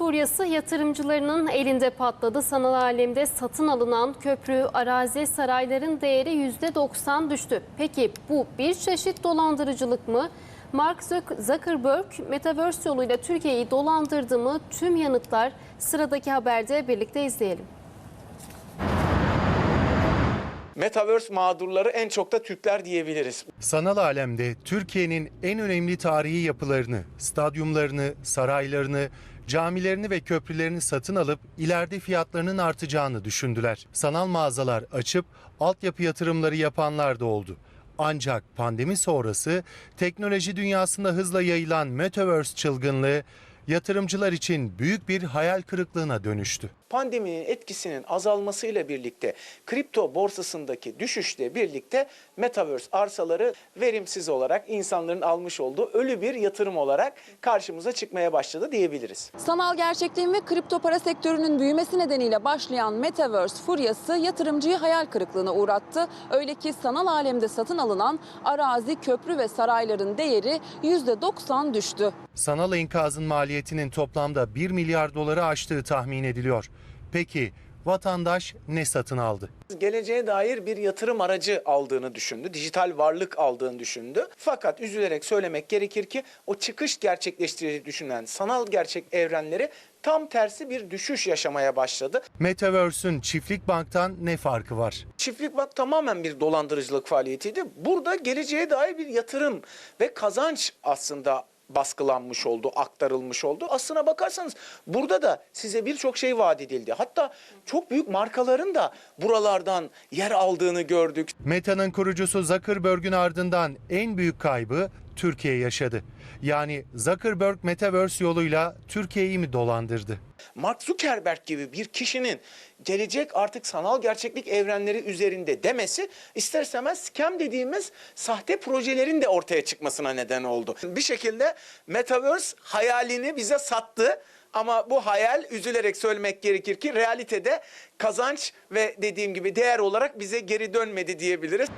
furyası yatırımcılarının elinde patladı. Sanal alemde satın alınan köprü, arazi, sarayların değeri %90 düştü. Peki bu bir çeşit dolandırıcılık mı? Mark Zuck- Zuckerberg Metaverse yoluyla Türkiye'yi dolandırdı mı? Tüm yanıtlar sıradaki haberde birlikte izleyelim. Metaverse mağdurları en çok da Türkler diyebiliriz. Sanal alemde Türkiye'nin en önemli tarihi yapılarını, stadyumlarını, saraylarını, camilerini ve köprülerini satın alıp ileride fiyatlarının artacağını düşündüler. Sanal mağazalar açıp altyapı yatırımları yapanlar da oldu. Ancak pandemi sonrası teknoloji dünyasında hızla yayılan Metaverse çılgınlığı yatırımcılar için büyük bir hayal kırıklığına dönüştü. Pandeminin etkisinin azalmasıyla birlikte kripto borsasındaki düşüşle birlikte Metaverse arsaları verimsiz olarak insanların almış olduğu ölü bir yatırım olarak karşımıza çıkmaya başladı diyebiliriz. Sanal gerçekliğin ve kripto para sektörünün büyümesi nedeniyle başlayan Metaverse furyası yatırımcıyı hayal kırıklığına uğrattı. Öyle ki sanal alemde satın alınan arazi, köprü ve sarayların değeri %90 düştü. Sanal enkazın maliyetinin toplamda 1 milyar doları aştığı tahmin ediliyor. Peki vatandaş ne satın aldı? Geleceğe dair bir yatırım aracı aldığını düşündü, dijital varlık aldığını düşündü. Fakat üzülerek söylemek gerekir ki o çıkış gerçekleştireceğini düşünen sanal gerçek evrenleri tam tersi bir düşüş yaşamaya başladı. Metaverse'ün çiftlik banktan ne farkı var? Çiftlik bak tamamen bir dolandırıcılık faaliyetiydi. Burada geleceğe dair bir yatırım ve kazanç aslında baskılanmış oldu, aktarılmış oldu. Aslına bakarsanız burada da size birçok şey vaat edildi. Hatta çok büyük markaların da buralardan yer aldığını gördük. Meta'nın kurucusu Zuckerberg'ün ardından en büyük kaybı Türkiye yaşadı. Yani Zuckerberg Metaverse yoluyla Türkiye'yi mi dolandırdı? Mark Zuckerberg gibi bir kişinin gelecek artık sanal gerçeklik evrenleri üzerinde demesi ister istemez scam dediğimiz sahte projelerin de ortaya çıkmasına neden oldu. Bir şekilde Metaverse hayalini bize sattı. Ama bu hayal üzülerek söylemek gerekir ki realitede kazanç ve dediğim gibi değer olarak bize geri dönmedi diyebiliriz.